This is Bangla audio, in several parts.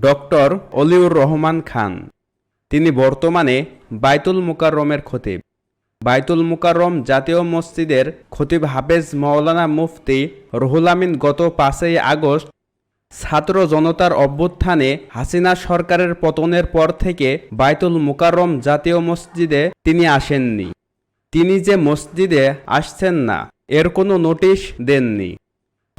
ডক্টর অলিউর রহমান খান। তিনি বর্তমানে বাইতুল মুকাররমের খতিব। বাইতুল মুকাররম জাতীয় মসজিদের খতিব হাফেজ মাওলানা মুফতি রুহুল আমিন গত পাঁচই আগস্ট ছাত্র জনতার অভ্যুত্থানে হাসিনা সরকারের পতনের পর থেকে বাইতুল মুকাররম জাতীয় মসজিদে তিনি আসেননি। তিনি যে মসজিদে আসছেন না, এর কোনো নোটিশ দেননি।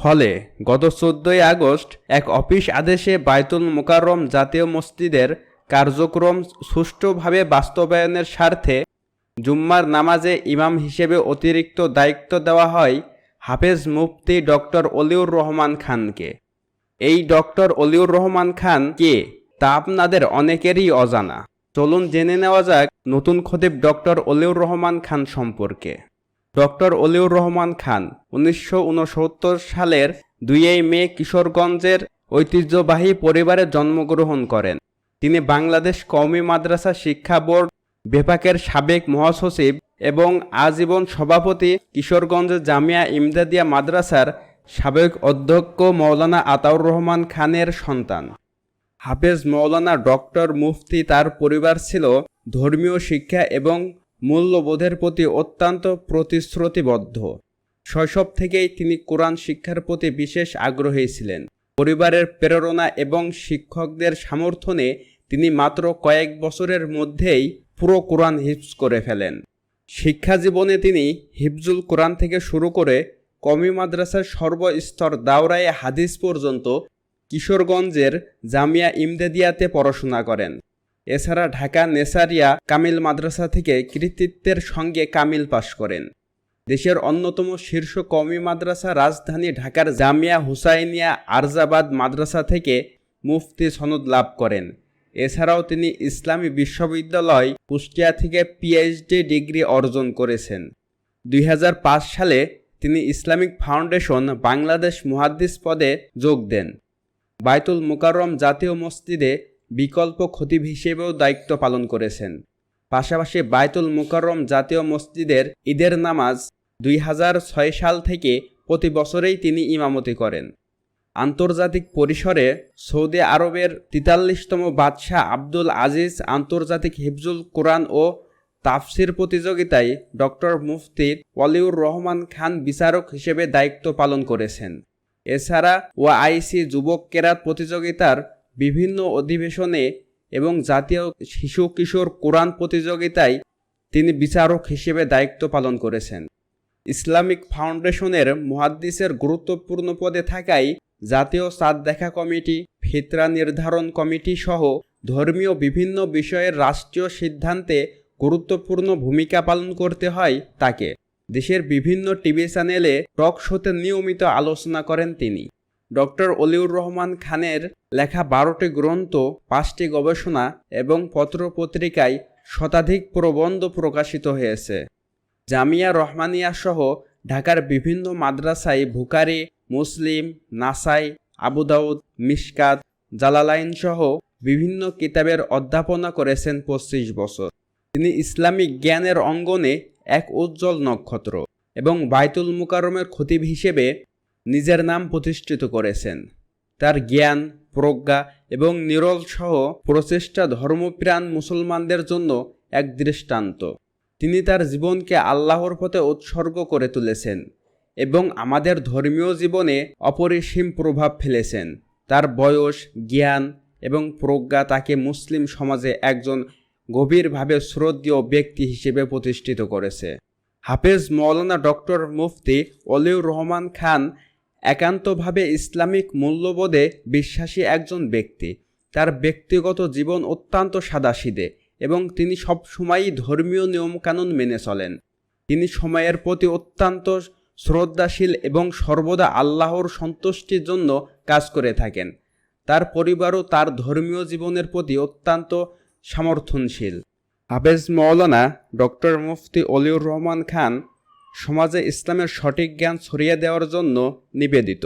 ফলে গত চোদ্দই আগস্ট এক অফিস আদেশে বায়তুল মুকাররম জাতীয় মসজিদের কার্যক্রম সুষ্ঠুভাবে বাস্তবায়নের স্বার্থে জুম্মার নামাজে ইমাম হিসেবে অতিরিক্ত দায়িত্ব দেওয়া হয় হাফেজ মুফতি ডক্টর অলিউর রহমান খানকে। এই ডক্টর অলিউর রহমান খান কে তা আপনাদের অনেকেরই অজানা। চলুন জেনে নেওয়া যাক নতুন খতিব ডক্টর অলিউর রহমান খান সম্পর্কে। ডক্টর অলিউর রহমান খান, উনিশশো উনসত্তর সালের দুইই মে কিশোরগঞ্জের ঐতিহ্যবাহী পরিবারে জন্মগ্রহণ করেন। তিনি বাংলাদেশ কওমি মাদ্রাসা শিক্ষা বোর্ড বেপাকের সাবেক মহাসচিব এবং আজীবন সভাপতি কিশোরগঞ্জ জামিয়া ইমদাদিয়া মাদ্রাসার সাবেক অধ্যক্ষ মৌলানা আতাউর রহমান খানের সন্তান। হাফেজ মৌলানা ডক্টর মুফতি তার পরিবার ছিল ধর্মীয় শিক্ষা এবং মূল্যবোধের প্রতি অত্যন্ত প্রতিশ্রুতিবদ্ধ। শৈশব থেকেই তিনি কোরআন শিক্ষার প্রতি বিশেষ আগ্রহী ছিলেন। পরিবারের প্রেরণা এবং শিক্ষকদের সমর্থনে তিনি মাত্র কয়েক বছরের মধ্যেই পুরো কোরআন হিফজ করে ফেলেন। শিক্ষা জীবনে তিনি হিফজুল কোরআন থেকে শুরু করে কমি মাদ্রাসার সর্বস্তর দাওরায়ে হাদিস পর্যন্ত কিশোরগঞ্জের জামিয়া ইমদাদিয়াতে পড়াশোনা করেন। এছাড়া ঢাকা নেসারিয়া কামিল মাদ্রাসা থেকে কৃতিত্বের সঙ্গে কামিল পাশ করেন। দেশের অন্যতম শীর্ষ কওমি মাদ্রাসা রাজধানী ঢাকার জামিয়া হুসাইনিয়া আরজাবাদ মাদ্রাসা থেকে মুফতি সনদ লাভ করেন। এছাড়াও তিনি ইসলামী বিশ্ববিদ্যালয় কুষ্টিয়া থেকে পিএইচডি ডিগ্রি অর্জন করেছেন। দুই হাজার পাঁচ সালে তিনি ইসলামিক ফাউন্ডেশন বাংলাদেশ মুহাদ্দিস পদে যোগ দেন। বাইতুল মুকাররম জাতীয় মসজিদে বিকল্প খতিব হিসেবেও দায়িত্ব পালন করেছেন। পাশাপাশি বায়তুল মুকাররম জাতীয় মসজিদের ঈদের নামাজ দুই হাজার ছয় সাল থেকে প্রতি বছরেই তিনি ইমামতি করেন। আন্তর্জাতিক পরিসরে সৌদি আরবের তেতাল্লিশতম বাদশাহ আব্দুল আজিজ আন্তর্জাতিক হিফজুল কোরআন ও তাফসির প্রতিযোগিতায় ডক্টর মুফতি ওয়ালিউর রহমান খান বিচারক হিসেবে দায়িত্ব পালন করেছেন। এছাড়া ওআইসি যুবক কেরাত প্রতিযোগিতার বিভিন্ন অধিবেশনে এবং জাতীয় শিশু কিশোর কোরআন প্রতিযোগিতায় তিনি বিচারক হিসেবে দায়িত্ব পালন করেছেন। ইসলামিক ফাউন্ডেশনের মুহাদ্দিসের গুরুত্বপূর্ণ পদে থাকায় জাতীয় সাদ দেখা কমিটি, ফিতরা নির্ধারণ কমিটি সহ ধর্মীয় বিভিন্ন বিষয়ের রাষ্ট্রীয় সিদ্ধান্তে গুরুত্বপূর্ণ ভূমিকা পালন করতে হয় তাকে। দেশের বিভিন্ন টিভি চ্যানেলে টক শোতে নিয়মিত আলোচনা করেন তিনি। ডক্টর অলিউর রহমান খানের লেখা বারোটি গ্রন্থ, পাঁচটি গবেষণা এবং পত্রপত্রিকায় শতাধিক প্রবন্ধ প্রকাশিত হয়েছে। জামিয়া রহমানিয়া সহ ঢাকার বিভিন্ন মাদ্রাসায় ভুকারি মুসলিম, নাসাই আবুদাউদ মিশকাত, জালালাইন সহ বিভিন্ন কিতাবের অধ্যাপনা করেছেন পঁচিশ বছর। তিনি ইসলামিক জ্ঞানের অঙ্গনে এক উজ্জ্বল নক্ষত্র এবং বাইতুল মুকাররমের খতিব হিসেবে নিজের নাম প্রতিষ্ঠিত করেছেন। তার জ্ঞান, প্রজ্ঞা এবং নিরল সহ প্রচেষ্টা ধর্মপ্রাণ মুসলমানদের জন্য এক দৃষ্টান্ত। তিনি তার জীবনকে আল্লাহর পথে উৎসর্গ করে তুলেছেন এবং আমাদের ধর্মীয় জীবনে অপরিসীম প্রভাব ফেলেছেন। তার বয়স, জ্ঞান এবং প্রজ্ঞা তাকে মুসলিম সমাজে একজন গভীরভাবে শ্রদ্ধীয় ব্যক্তি হিসেবে প্রতিষ্ঠিত করেছে। হাফেজ মৌলানা ডক্টর মুফতি অলিউর রহমান খান একান্তভাবে ইসলামিক মূল্যবোধে বিশ্বাসী একজন ব্যক্তি। তার ব্যক্তিগত জীবন অত্যন্ত সাদাসিদে এবং তিনি সবসময়ই ধর্মীয় নিয়মকানুন মেনে চলেন। তিনি সময়ের প্রতি অত্যন্ত শ্রদ্ধাশীল এবং সর্বদা আল্লাহর সন্তুষ্টির জন্য কাজ করে থাকেন। তার পরিবারও তার ধর্মীয় জীবনের প্রতি অত্যন্ত সমর্থনশীল। হাফেজ মৌলানা ডক্টর মুফতি অলিউর রহমান খান সমাজে ইসলামের সঠিক জ্ঞান ছড়িয়ে দেওয়ার জন্য নিবেদিত।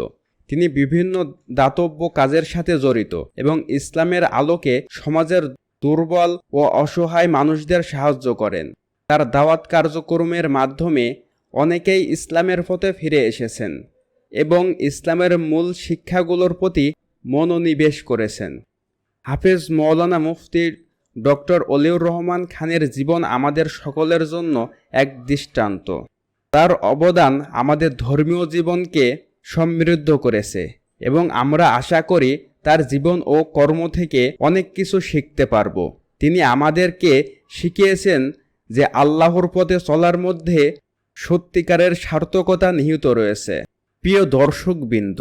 তিনি বিভিন্ন দাতব্য কাজের সাথে জড়িত এবং ইসলামের আলোকে সমাজের দুর্বল ও অসহায় মানুষদের সাহায্য করেন। তার দাওয়াত কার্যক্রমের মাধ্যমে অনেকেই ইসলামের পথে ফিরে এসেছেন এবং ইসলামের মূল শিক্ষাগুলোর প্রতি মনোনিবেশ করেছেন। হাফেজ মৌলানা মুফতি ডক্টর অলিউর রহমান খানের জীবন আমাদের সকলের জন্য এক দৃষ্টান্ত। তার অবদান আমাদের ধর্মীয় জীবনকে সমৃদ্ধ করেছে এবং আমরা আশা করি তার জীবন ও কর্ম থেকে অনেক কিছু শিখতে পারব। তিনি আমাদেরকে শিখিয়েছেন যে আল্লাহর পথে চলার মধ্যে সত্যিকারের সার্থকতা নিহিত রয়েছে। প্রিয় দর্শকবৃন্দ,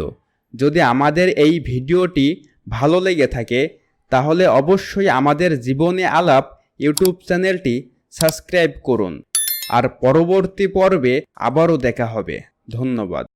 যদি আমাদের এই ভিডিওটি ভালো লেগে থাকে, তাহলে অবশ্যই আমাদের জীবনে আলাপ ইউটিউব চ্যানেলটি সাবস্ক্রাইব করুন। আর পরবর্তী পর্বে আবারও দেখা হবে। ধন্যবাদ।